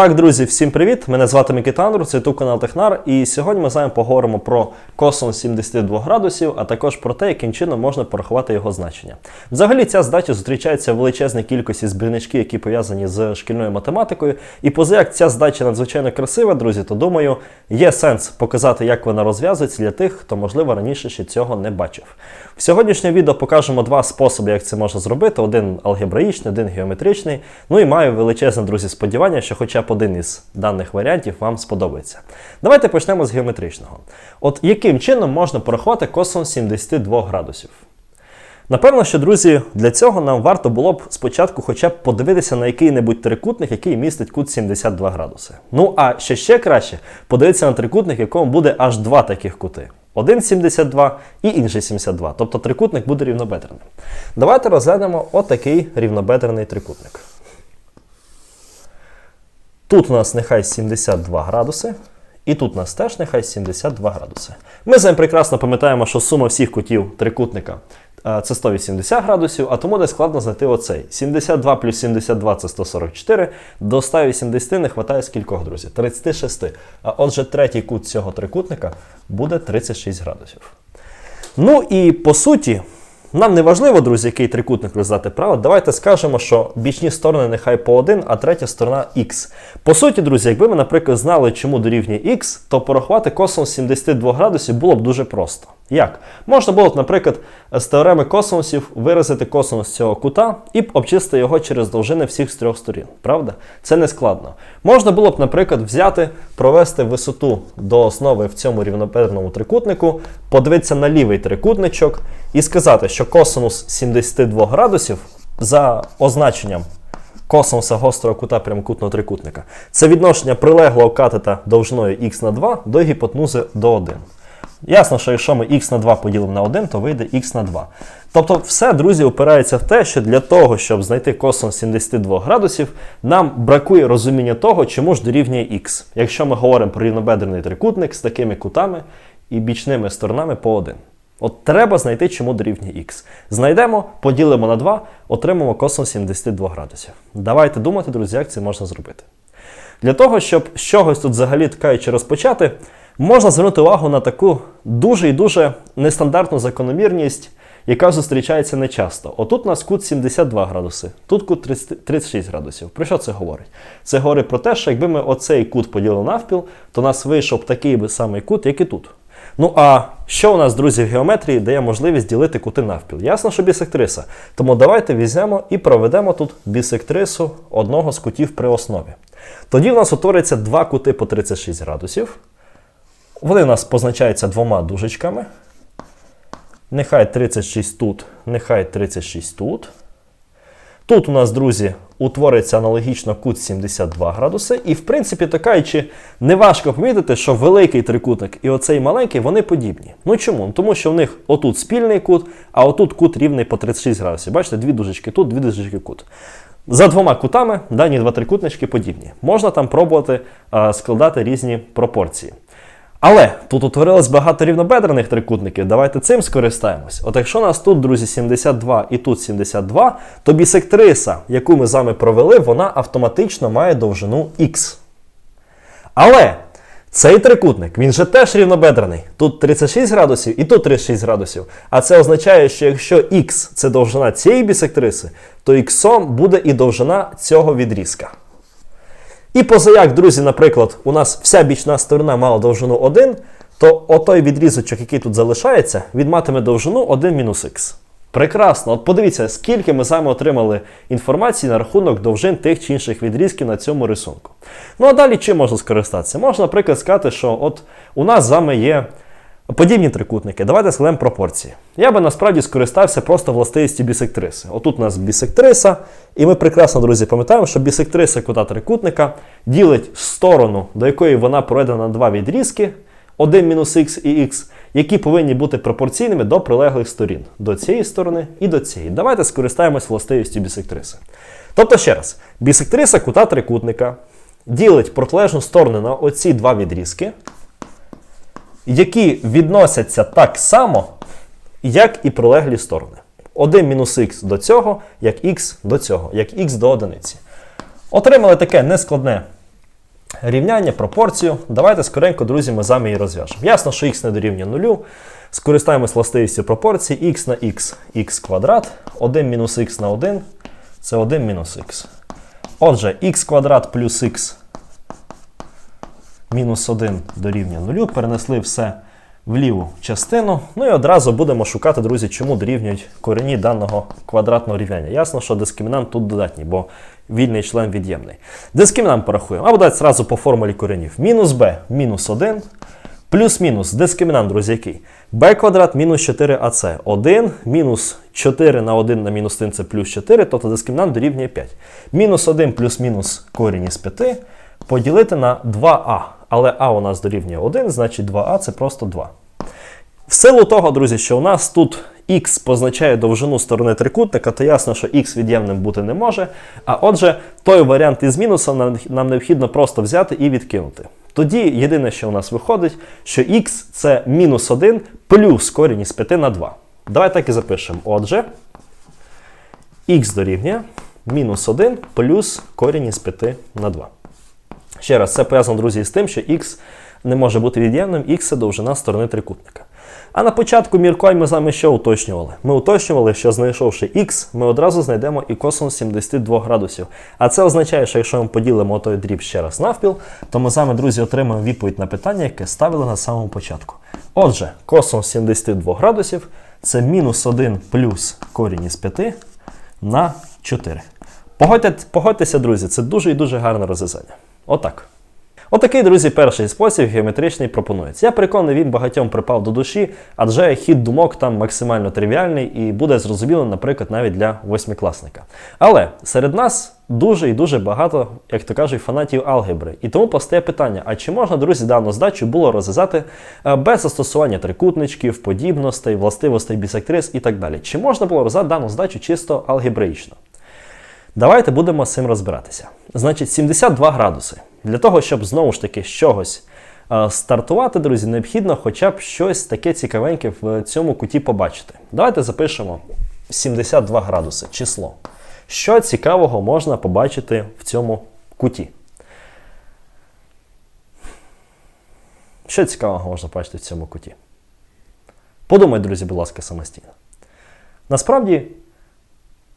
Так, друзі, всім привіт! Мене звати Микита Андрур, це YouTube канал Технар. І сьогодні ми з вами поговоримо про косинус 72 градусів, а також про те, яким чином можна порахувати його значення. Взагалі, ця задача зустрічається в величезній кількості збірнички, які пов'язані з шкільною математикою. І поза як ця задача надзвичайно красива, друзі, то думаю, є сенс показати, як вона розв'язується для тих, хто, можливо, раніше ще цього не бачив. В сьогоднішньому відео покажемо два способи, як це можна зробити: один алгебраїчний, один геометричний. Ну і маю величезне, друзі, сподівання, що хоча б один із даних варіантів вам сподобається. Давайте почнемо з геометричного. От яким чином можна порахувати косинус 72 градусів? Напевно, що, друзі, для цього нам варто було б спочатку хоча б подивитися на який-небудь трикутник, який містить кут 72 градуси. Ну а ще ще краще подивитися на трикутник, якому буде аж два таких кути. Один 72 і інший 72. Тобто трикутник буде рівнобедреним. Давайте розглянемо отакий рівнобедрений трикутник. Тут у нас нехай 72 градуси, і тут у нас теж нехай 72 градуси. Ми з вами прекрасно пам'ятаємо, що сума всіх кутів трикутника е, це 180 градусів, а тому не складно знайти оцей. 72 плюс 72 це 144. До 180 не вистачає скількох, друзі? 36. А отже, третій кут цього трикутника буде 36 градусів. Ну і по суті. Нам не важливо, друзі, який трикутник роздати право. Давайте скажемо, що бічні сторони нехай по один, а третя сторона х. По суті, друзі, якби ми, наприклад, знали, чому дорівнює х, то порахувати косинус 72 градусів було б дуже просто. Як? Можна було б, наприклад, з теореми косинусів виразити косинус цього кута і обчистити його через довжини всіх з трьох сторін. Правда? Це не складно. Можна було б, наприклад, взяти, провести висоту до основи в цьому рівнобедреному трикутнику, подивитися на лівий трикутничок і сказати, що косинус 72 градусів за означенням косинуса гострого кута прямокутного трикутника це відношення прилеглого катета довжиною х на 2 до гіпотенузи до 1. Ясно, що якщо ми х на 2 поділимо на 1, то вийде х на 2. Тобто, все, друзі, опирається в те, що для того, щоб знайти косинус 72 градусів, нам бракує розуміння того, чому ж дорівнює х. Якщо ми говоримо про рівнобедрений трикутник з такими кутами і бічними сторонами по 1. От треба знайти, чому дорівнює х. Знайдемо, поділимо на 2, отримаємо косинус 72 градусів. Давайте думати, друзі, як це можна зробити. Для того, щоб з чогось тут взагалі ткаючи розпочати, можна звернути увагу на таку дуже і дуже нестандартну закономірність, яка зустрічається нечасто. Отут у нас кут 72 градуси, тут кут 36 градусів. Про що це говорить? Це говорить про те, що якби ми оцей кут поділили навпіл, то у нас вийшов такий би самий кут, як і тут. Ну а що у нас, друзі, в геометрії дає можливість ділити кути навпіл? Ясно, що бісектриса. Тому давайте візьмемо і проведемо тут бісектрису одного з кутів при основі. Тоді в нас утвориться два кути по 36 градусів. Вони у нас позначаються двома дужечками. Нехай 36 тут, нехай 36 тут. Тут у нас, друзі, утвориться аналогічно кут 72 градуси. І, в принципі, такаючи, неважко помітити, що великий трикутник і оцей маленький, вони подібні. Ну чому? Тому що в них отут спільний кут, а отут кут рівний по 36 градусів. Бачите, дві дужечки тут, дві дужечки кут. За двома кутами дані два трикутнички подібні. Можна там пробувати а, складати різні пропорції. Але тут утворилось багато рівнобедрених трикутників. Давайте цим скористаємось. От якщо у нас тут, друзі, 72 і тут 72, то бісектриса, яку ми з вами провели, вона автоматично має довжину х. Але цей трикутник, він же теж рівнобедрений. Тут 36 градусів і тут 36 градусів. А це означає, що якщо х це довжина цієї бісектриси, то х буде і довжина цього відрізка. І позаяк, друзі, наприклад, у нас вся бічна сторона мала довжину 1, то отой відрізочок, який тут залишається, він матиме довжину 1 мінус х. Прекрасно. От подивіться, скільки ми саме отримали інформації на рахунок довжин тих чи інших відрізків на цьому рисунку. Ну а далі чим можна скористатися? Можна, наприклад, сказати, що от у нас з вами є Подібні трикутники. Давайте складемо пропорції. Я би насправді скористався просто властивістю бісектриси. Отут у нас бісектриса, і ми прекрасно, друзі, пам'ятаємо, що бісектриса кута трикутника ділить сторону, до якої вона проведена на два відрізки, 1 мінус х і х, які повинні бути пропорційними до прилеглих сторін, до цієї сторони і до цієї. Давайте скористаємось властивістю бісектриси. Тобто, ще раз, бісектриса кута трикутника ділить протилежну сторону на оці два відрізки які відносяться так само, як і прилеглі сторони. 1 мінус х до цього, як х до цього, як х до одиниці. Отримали таке нескладне рівняння, пропорцію. Давайте скоренько, друзі, ми замі її розв'яжемо. Ясно, що х не дорівнює нулю. Скористаємось властивістю пропорції х на х, х квадрат, 1 мінус х на 1 це 1 мінус х. Отже, х квадрат плюс х мінус 1 дорівнює 0. Перенесли все в ліву частину. Ну і одразу будемо шукати, друзі, чому дорівнюють корені даного квадратного рівняння. Ясно, що дискримінант тут додатній, бо вільний член від'ємний. Дискримінант порахуємо. Або давайте зразу по формулі коренів. Мінус b мінус 1. Плюс-мінус дискримінант, друзі, який? b квадрат мінус 4ac. 1 мінус 4 на 1 на мінус 1 це плюс 4, тобто дискримінант дорівнює 5. Мінус 1 плюс-мінус корінь із 5 поділити на 2а. Але а у нас дорівнює 1, значить 2а це просто 2. В силу того, друзі, що у нас тут х позначає довжину сторони трикутника, то ясно, що х від'ємним бути не може. А отже, той варіант із мінусом нам, нам необхідно просто взяти і відкинути. Тоді єдине, що у нас виходить, що х це мінус 1 плюс корінь із 5 на 2. Давай так і запишемо. Отже, х дорівнює мінус 1 плюс корінь із 5 на 2. Ще раз, це пов'язано, друзі, з тим, що х не може бути від'ємним, х це довжина сторони трикутника. А на початку міркой ми з вами що уточнювали? Ми уточнювали, що знайшовши х, ми одразу знайдемо і косинус 72 градусів. А це означає, що якщо ми поділимо той дріб ще раз навпіл, то ми з вами, друзі, отримаємо відповідь на питання, яке ставили на самому початку. Отже, косинус 72 градусів це мінус 1 плюс корінь із 5 на 4. Погодьте, погодьтеся, друзі, це дуже і дуже гарне розв'язання. Отак. Отакий, друзі, перший спосіб геометричний пропонується. Я переконаний, він багатьом припав до душі, адже хід думок там максимально тривіальний і буде зрозуміло, наприклад, навіть для восьмикласника. Але серед нас дуже і дуже багато, як то кажуть, фанатів алгебри. І тому постає питання: а чи можна, друзі, дану здачу було розв'язати е, без застосування трикутничків, подібностей, властивостей бісектрис і так далі? Чи можна було розв'язати дану здачу чисто алгебраїчно? Давайте будемо з цим розбиратися. Значить, 72 градуси. Для того, щоб знову ж таки з чогось е, стартувати, друзі, необхідно хоча б щось таке цікавеньке в цьому куті побачити. Давайте запишемо 72 градуси число. Що цікавого можна побачити в цьому куті? Що цікавого можна побачити в цьому куті? Подумайте, друзі, будь ласка, самостійно. Насправді.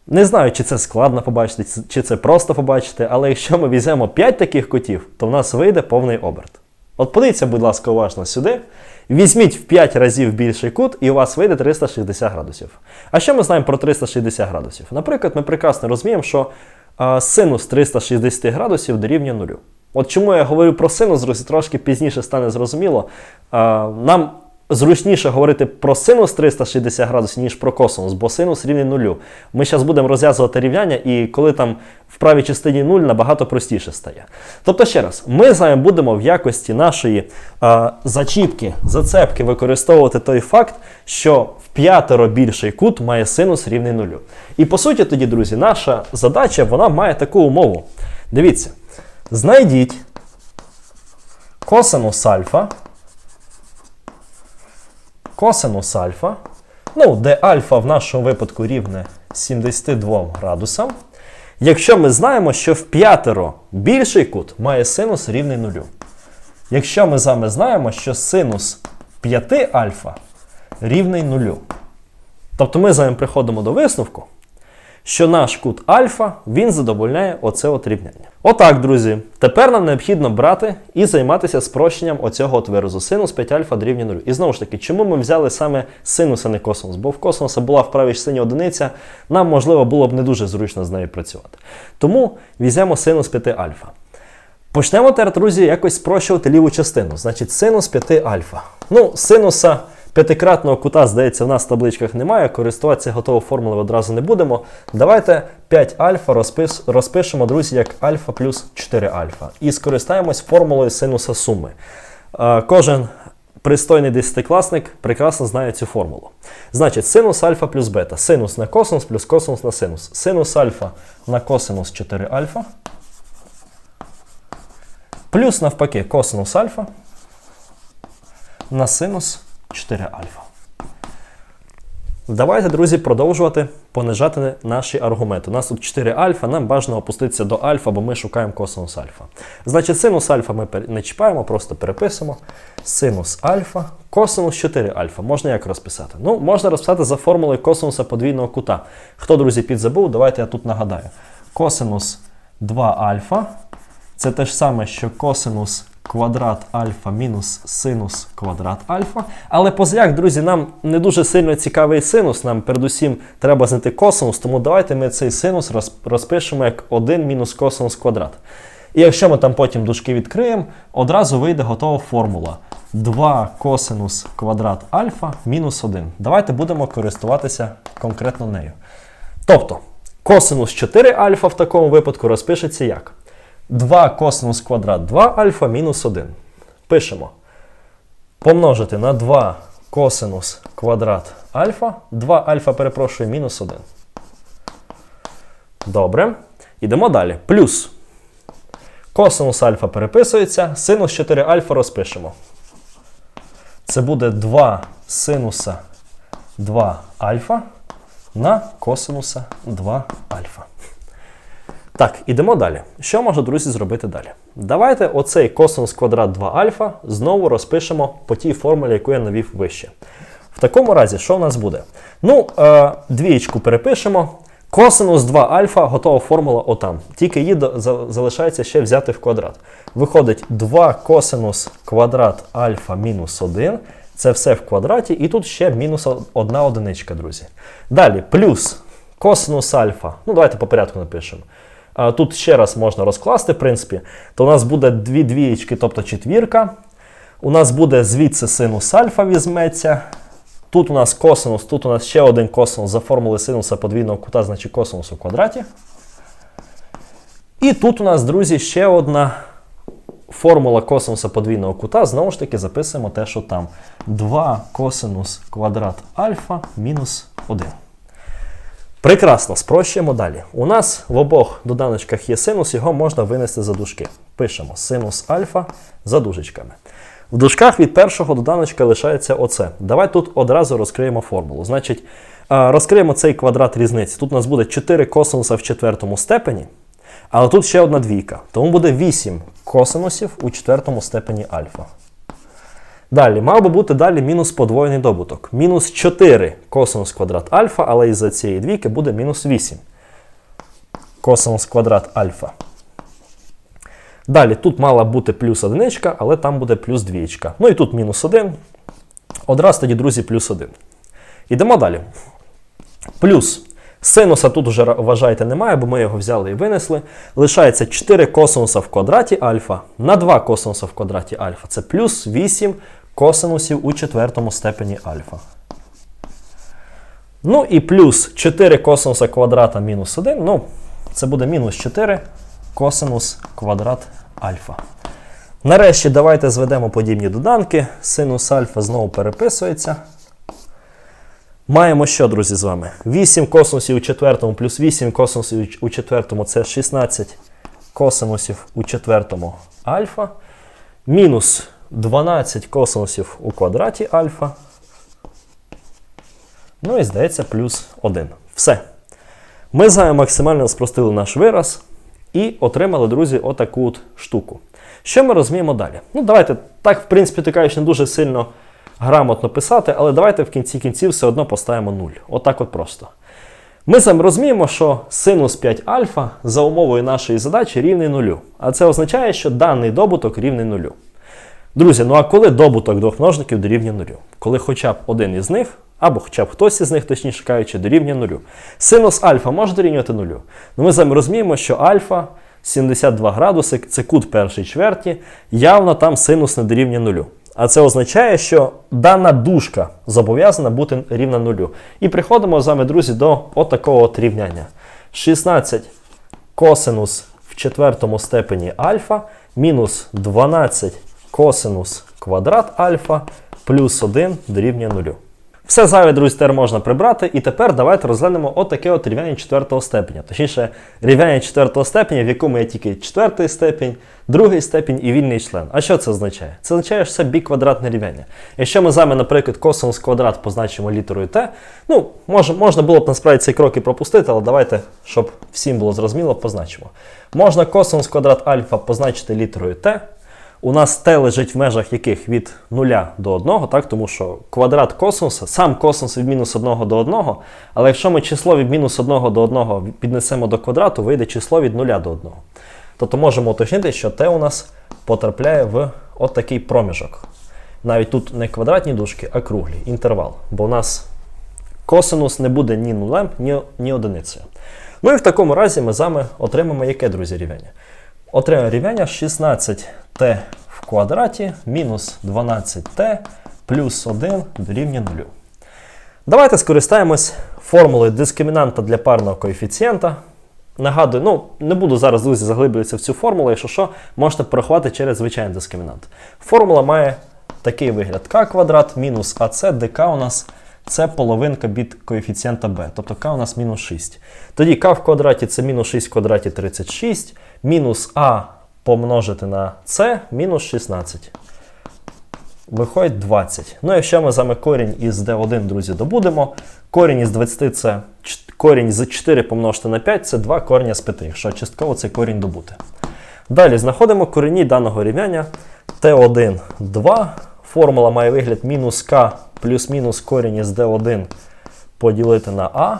Не знаю, чи це складно побачити, чи це просто побачити, але якщо ми візьмемо 5 таких кутів, то в нас вийде повний оберт. От подивіться, будь ласка, уважно сюди. Візьміть в 5 разів більший кут, і у вас вийде 360 градусів. А що ми знаємо про 360 градусів? Наприклад, ми прекрасно розуміємо, що а, синус 360 градусів дорівнює нулю. От чому я говорю про синус, трошки пізніше стане зрозуміло. А, нам зручніше говорити про синус 360 градусів, ніж про косинус, бо синус рівний нулю. Ми зараз будемо розв'язувати рівняння, і коли там в правій частині 0 набагато простіше стає. Тобто, ще раз, ми з вами будемо в якості нашої а, зачіпки, зацепки використовувати той факт, що в п'ятеро більший кут має синус рівний нулю. І по суті, тоді, друзі, наша задача вона має таку умову. Дивіться, знайдіть косинус альфа косинус альфа, ну, де альфа в нашому випадку рівне 72 градусам. Якщо ми знаємо, що в п'ятеро більший кут має синус рівний нулю. Якщо ми з вами знаємо, що синус 5 альфа рівний нулю. Тобто ми з вами приходимо до висновку, що наш кут альфа він задовольняє оце от рівняння. Отак, друзі. Тепер нам необхідно брати і займатися спрощенням оцього от виразу. Синус 5 альфа дорівнює 0. І знову ж таки, чому ми взяли саме синус, а не косинус? Бо в косинуса була в правій частині одиниця, нам, можливо, було б не дуже зручно з нею працювати. Тому візьмемо синус 5 альфа. Почнемо тепер, друзі, якось спрощувати ліву частину. Значить, синус 5 альфа. Ну, синуса. П'ятикратного кута, здається, в нас в табличках немає. Користуватися готовою формулою одразу не будемо. Давайте 5 альфа розпис, розпишемо, друзі, як альфа плюс 4 альфа. І скористаємось формулою синуса суми. Кожен пристойний десятикласник прекрасно знає цю формулу. Значить, синус альфа плюс бета. Синус на косинус плюс косинус на синус. Синус альфа на косинус 4 альфа. Плюс навпаки косинус альфа на синус 4 альфа. Давайте, друзі, продовжувати понижати наші аргументи. У нас тут 4 альфа, нам бажано опуститися до альфа, бо ми шукаємо косинус альфа. Значить, синус альфа ми не чіпаємо, просто переписуємо. Синус альфа, косинус 4 альфа. Можна як розписати? Ну, можна розписати за формулою косинуса подвійного кута. Хто, друзі, підзабув, давайте я тут нагадаю. Косинус 2 альфа це те ж саме, що косинус квадрат альфа мінус синус квадрат альфа. Але позаяк, друзі, нам не дуже сильно цікавий синус. Нам передусім треба знайти косинус, тому давайте ми цей синус розпишемо як 1 мінус косинус квадрат. І якщо ми там потім дужки відкриємо, одразу вийде готова формула. 2 косинус квадрат альфа мінус 1. Давайте будемо користуватися конкретно нею. Тобто, косинус 4 альфа в такому випадку розпишеться як? 2 косинус квадрат 2 альфа мінус 1. Пишемо. Помножити на 2 косинус квадрат альфа. 2 альфа, перепрошую, мінус 1. Добре. Йдемо далі. Плюс. Косинус альфа переписується. Синус 4 альфа розпишемо. Це буде 2 синуса 2 альфа на косинуса 2 альфа. Так, ідемо далі. Що може, друзі, зробити далі? Давайте оцей косинус квадрат 2 альфа знову розпишемо по тій формулі, яку я навів вище. В такому разі, що в нас буде? Ну, е, двієчку перепишемо. Косинус 2 альфа, готова формула отам. Тільки її залишається ще взяти в квадрат. Виходить 2 косинус квадрат альфа мінус 1. Це все в квадраті, і тут ще мінус одна одиничка, друзі. Далі, плюс косинус альфа. Ну, давайте по порядку напишемо. Тут ще раз можна розкласти, в принципі, то у нас буде дві двієчки, тобто четвірка. У нас буде звідси синус альфа візьметься. Тут у нас косинус, тут у нас ще один косинус за формулою синуса подвійного кута, значить косинус у квадраті. І тут у нас, друзі, ще одна формула косинуса подвійного кута. Знову ж таки, записуємо те, що там. 2 косинус квадрат альфа мінус 1. Прекрасно, спрощуємо далі. У нас в обох доданочках є синус, його можна винести за дужки. Пишемо синус альфа за дужечками. В дужках від першого доданочка лишається оце. Давай тут одразу розкриємо формулу. Значить, розкриємо цей квадрат різниці. Тут у нас буде 4 косинуса в четвертому степені, але тут ще одна двійка. Тому буде 8 косинусів у четвертому степені альфа. Далі, мав би бути далі мінус подвоєний добуток. Мінус 4 косинус квадрат альфа, але із-за цієї двійки буде мінус 8 косинус квадрат альфа. Далі, тут мала бути плюс одиничка, але там буде плюс двієчка. Ну і тут мінус 1. Одразу тоді, друзі, плюс 1. Ідемо далі. Плюс. Синуса тут вже вважайте немає, бо ми його взяли і винесли. Лишається 4 косинуса в квадраті альфа на 2 косинуса в квадраті альфа. Це плюс 8 косинусів у четвертому степені альфа. Ну і плюс 4 косинуса квадрата мінус 1. Ну, це буде мінус 4 косинус квадрат альфа. Нарешті давайте зведемо подібні доданки. Синус альфа знову переписується. Маємо що, друзі, з вами? 8 косинусів у четвертому плюс 8 косинусів у четвертому це 16 косинусів у четвертому альфа. Мінус 12 косинусів у квадраті альфа. Ну і здається, плюс 1. Все. Ми з максимально спростили наш вираз і отримали, друзі, отаку от штуку. Що ми розуміємо далі? Ну, давайте, так, в принципі, ти не дуже сильно грамотно писати, але давайте в кінці кінців все одно поставимо 0. Отак от просто. Ми з вами розуміємо, що синус 5 альфа за умовою нашої задачі рівний нулю. А це означає, що даний добуток рівний нулю. Друзі, ну а коли добуток двох множників дорівнює нулю? Коли хоча б один із них, або хоча б хтось із них, точніше кажучи, дорівнює нулю. Синус альфа може дорівнювати нулю. Ну ми з вами розуміємо, що альфа 72 градуси, це кут першої чверті, явно там синус не дорівнює нулю. А це означає, що дана дужка зобов'язана бути рівна нулю. І приходимо з вами, друзі, до отакого от рівняння. 16 косинус в четвертому степені альфа мінус 12 косинус квадрат альфа плюс 1 дорівнює нулю. Все зайве, друзі, тепер можна прибрати. І тепер давайте розглянемо отаке от рівняння четвертого степеня. Точніше, рівняння четвертого степеня, в якому є тільки четвертий степінь, другий степінь і вільний член. А що це означає? Це означає, що це біквадратне рівняння. Якщо ми з вами, наприклад, косинус квадрат позначимо літерою Т, ну, мож, можна було б насправді цей крок і пропустити, але давайте, щоб всім було зрозуміло, позначимо. Можна косинус квадрат альфа позначити літерою Т. У нас t лежить в межах яких від 0 до 1, так? тому що квадрат косинуса, сам косинус від мінус 1 до 1, але якщо ми число від мінус 1 до 1 піднесемо до квадрату, вийде число від 0 до 1. Тобто можемо уточнити, що t у нас потрапляє в от проміжок. Навіть тут не квадратні дужки, а круглі, інтервал. Бо у нас косинус не буде ні нулем, ні, ні одиницею. Ну і в такому разі ми з вами отримаємо яке, друзі, рівняння? Отримаємо рівняння 16t в квадраті мінус 12t плюс 1 дорівнює 0. Давайте скористаємось формулою дискримінанта для парного коефіцієнта. Нагадую, ну не буду зараз, друзі, заглиблюватися в цю формулу, якщо що, можете порахувати через звичайний дискримінант. Формула має такий вигляд: k квадрат мінус АЦ, де k у нас це половинка від коефіцієнта b, тобто k у нас мінус 6. Тоді k в квадраті це мінус 6 в квадраті 36, мінус а помножити на c мінус 16. Виходить 20. Ну, якщо ми вами корінь із d1, друзі, добудемо, корінь із 20 це корінь з 4 помножити на 5 це 2 корення з 5, якщо частково цей корінь добути. Далі знаходимо корені даного рівняння t1 2. Формула має вигляд мінус k плюс-мінус корінь із d1 поділити на a.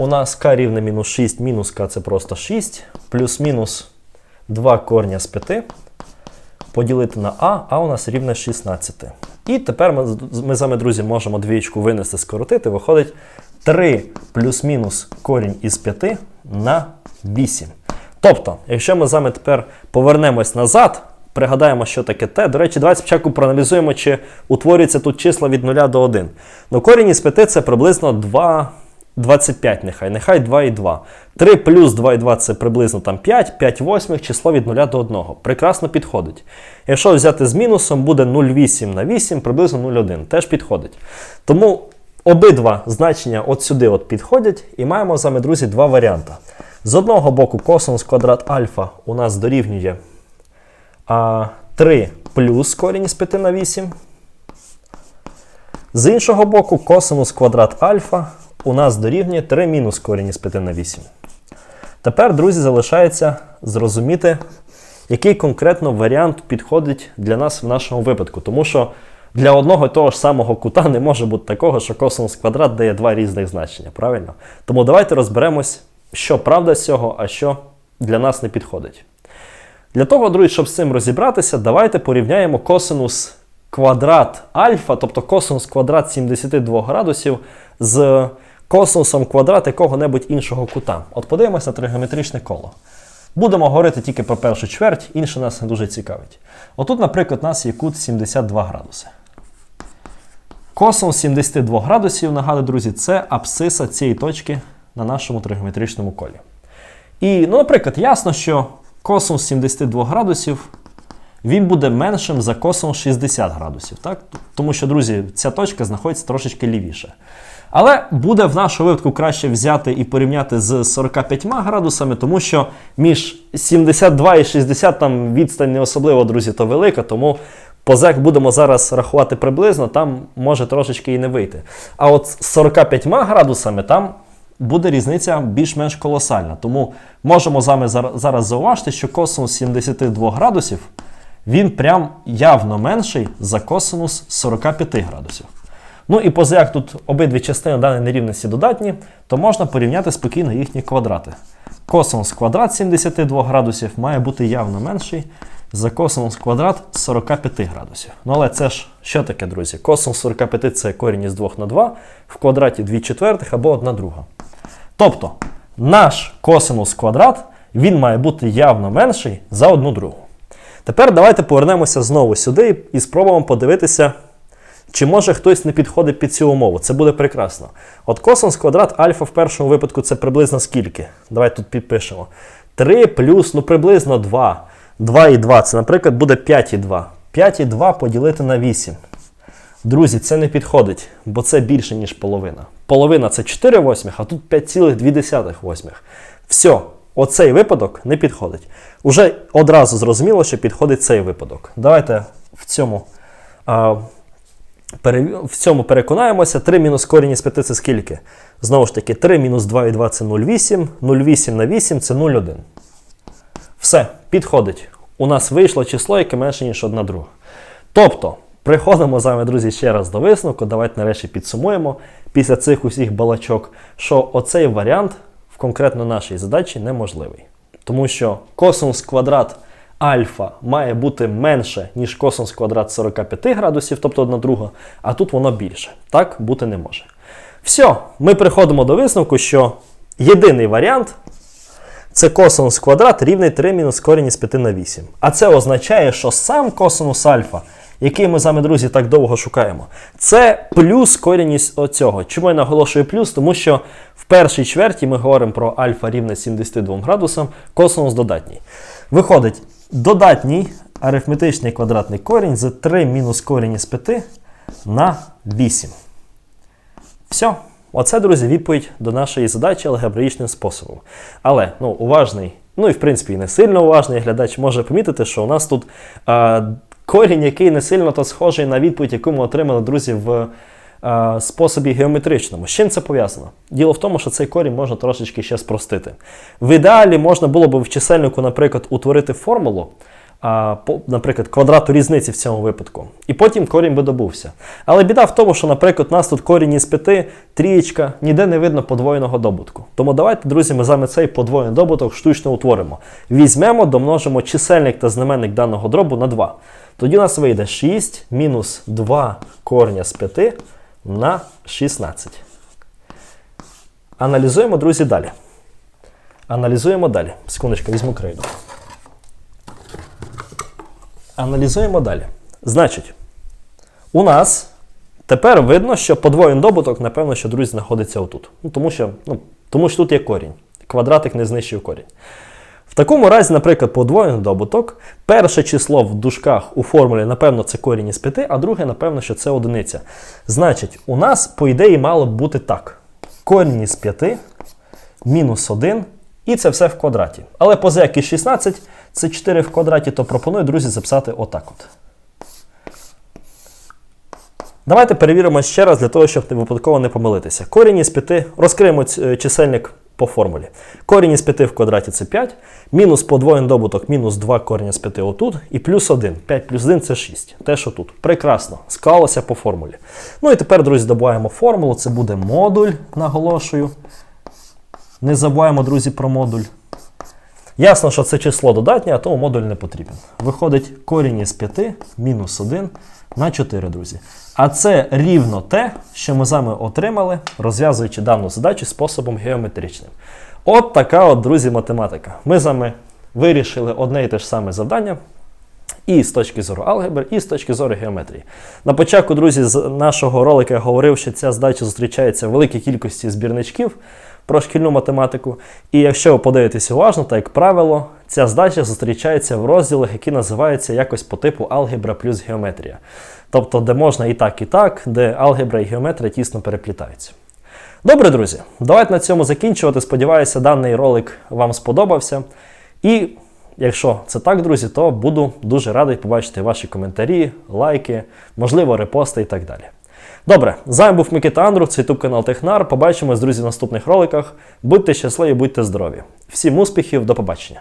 У нас k рівне мінус 6, мінус k це просто 6, плюс-мінус 2 корня з 5 поділити на а, а у нас рівне 16. І тепер ми, ми з вами, друзі, можемо двічку винести, скоротити. Виходить 3 плюс-мінус корінь із 5 на 8. Тобто, якщо ми з вами тепер повернемось назад, пригадаємо, що таке t. До речі, давайте спочатку проаналізуємо, чи утворюється тут числа від 0 до 1. Ну, корінь із 5 це приблизно 2. 25 нехай, нехай 2,2. 3 плюс 2,2 це приблизно там 5, 5 восьмих, число від 0 до 1. Прекрасно підходить. Якщо взяти з мінусом, буде 0,8 на 8, приблизно 0,1. Теж підходить. Тому обидва значення от сюди от підходять, і маємо з вами, друзі, два варіанти. З одного боку, косинус квадрат альфа у нас дорівнює а, 3 плюс корінь із 5 на 8. З іншого боку, косинус квадрат альфа у нас дорівнює 3 мінус корінь із 5 на 8. Тепер, друзі, залишається зрозуміти, який конкретно варіант підходить для нас в нашому випадку. Тому що для одного і того ж самого кута не може бути такого, що косинус квадрат дає два різних значення. Правильно? Тому давайте розберемось, що правда з цього, а що для нас не підходить. Для того, друзі, щоб з цим розібратися, давайте порівняємо косинус квадрат альфа, тобто косинус квадрат 72 градусів з косинусом квадрат якого-небудь іншого кута. От подивимось на тригонометричне коло. Будемо говорити тільки про першу чверть, інше нас не дуже цікавить. Отут, наприклад, у нас є кут 72 градуси. Косинус 72 градусів, нагадую, друзі, це абсциса цієї точки на нашому тригонометричному колі. І, ну, наприклад, ясно, що косинус 72 градусів він буде меншим за косинус 60 градусів. Так? Тому що, друзі, ця точка знаходиться трошечки лівіше. Але буде в нашому випадку краще взяти і порівняти з 45 градусами, тому що між 72 і 60 там відстань не особливо, друзі, то велика, тому позек будемо зараз рахувати приблизно, там може трошечки і не вийти. А от з 45 градусами там буде різниця більш-менш колосальна. Тому можемо з зараз зауважити, що косинус 72 градусів він прям явно менший за косинус 45 градусів. Ну і поза як тут обидві частини даної нерівності додатні, то можна порівняти спокійно їхні квадрати. Косинус квадрат 72 градусів має бути явно менший за косинус квадрат 45 градусів. Ну але це ж що таке, друзі? Косинус 45 це корінь із 2 на 2, в квадраті 2 четвертих або 1 друга. Тобто наш косинус квадрат він має бути явно менший за 1 другу. Тепер давайте повернемося знову сюди і спробуємо подивитися. Чи може хтось не підходить під цю умову? Це буде прекрасно. От косинус квадрат альфа в першому випадку це приблизно скільки? Давайте тут підпишемо. 3 плюс, ну приблизно 2. 2 і 2. Це, наприклад, буде 5,2. 5,2 поділити на 8. Друзі, це не підходить, бо це більше, ніж половина. Половина це 4 восьмих, а тут 5,2 восьмих. Все, оцей випадок не підходить. Уже одразу зрозуміло, що підходить цей випадок. Давайте в цьому, а, в цьому переконаємося. 3 мінус корінь із 5 це скільки? Знову ж таки, 3 мінус 2,2 це 0,8, 0,8 на 8 це 0,1. Все, підходить. У нас вийшло число, яке менше, ніж одна друга. Тобто, приходимо з вами, друзі, ще раз до висновку. Давайте нарешті підсумуємо після цих усіх балачок, що оцей варіант в конкретно нашій задачі неможливий. Тому що косинус квадрат альфа має бути менше, ніж косинус квадрат 45 градусів, тобто одна друга, а тут воно більше. Так бути не може. Все, ми приходимо до висновку, що єдиний варіант це косинус квадрат рівний 3 мінус корінь із 5 на 8. А це означає, що сам косинус альфа, який ми з вами, друзі, так довго шукаємо, це плюс корінь із оцього. Чому я наголошую плюс? Тому що в першій чверті ми говоримо про альфа рівне 72 градусам, косинус додатній. Виходить, додатній арифметичний квадратний корінь за 3 мінус корінь із 5 на 8. Все. Оце, друзі, відповідь до нашої задачі алгебраїчним способом. Але ну, уважний, ну і в принципі не сильно уважний глядач може помітити, що у нас тут а, корінь, який не сильно то схожий на відповідь, яку ми отримали, друзі, в способі геометричному. З чим це пов'язано? Діло в тому, що цей корінь можна трошечки ще спростити. В ідеалі можна було б в чисельнику, наприклад, утворити формулу наприклад, квадрату різниці в цьому випадку. І потім корінь би добувся. Але біда в тому, що, наприклад, у нас тут корінь із 5, трієчка, ніде не видно подвоєного добутку. Тому давайте, друзі, ми з цей подвоєний добуток штучно утворимо. Візьмемо, домножимо чисельник та знаменник даного дробу на 2. Тоді у нас вийде 6 мінус 2 корня з 5 на 16. Аналізуємо, друзі, далі. Аналізуємо далі. Секундочку, візьму крейду. Аналізуємо далі. Значить, у нас тепер видно, що подвоєний добуток, напевно, що друзі знаходиться отут. Ну, тому, що, ну, тому що тут є корінь. Квадратик не знищив корінь. Такому разі, наприклад, подвоєний добуток, перше число в дужках у формулі, напевно, це корінь із 5, а друге, напевно, що це одиниця. Значить, у нас, по ідеї, мало б бути так. Корінь із 5 мінус 1, і це все в квадраті. Але поза як і 16, це 4 в квадраті, то пропоную, друзі, записати отак от. Давайте перевіримо ще раз для того, щоб випадково не помилитися. Корінь із 5, розкриємо е, чисельник по формулі. Корінь із 5 в квадраті це 5, мінус подвоєний добуток, мінус 2 корінь з 5 отут, і плюс 1. 5 плюс 1 це 6. Те, що тут. Прекрасно. Склалося по формулі. Ну і тепер, друзі, добуваємо формулу. Це буде модуль, наголошую. Не забуваємо, друзі, про модуль. Ясно, що це число додатнє, а тому модуль не потрібен. Виходить корінь із 5 мінус 1 на 4, друзі. А це рівно те, що ми з вами отримали, розв'язуючи дану задачу способом геометричним. От така от, друзі, математика. Ми з вами вирішили одне і те ж саме завдання. І з точки зору алгебри, і з точки зору геометрії. На початку, друзі, з нашого ролика я говорив, що ця задача зустрічається в великій кількості збірничків про шкільну математику. І якщо ви подивитесь уважно, то, як правило, ця задача зустрічається в розділах, які називаються якось по типу алгебра плюс геометрія. Тобто, де можна і так, і так, де алгебра і геометрія тісно переплітаються. Добре, друзі, давайте на цьому закінчувати. Сподіваюся, даний ролик вам сподобався. І якщо це так, друзі, то буду дуже радий побачити ваші коментарі, лайки, можливо, репости і так далі. Добре, з вами був Микита Андрух, це YouTube канал Технар. Побачимось, друзі, в наступних роликах. Будьте щасливі, будьте здорові. Всім успіхів, до побачення!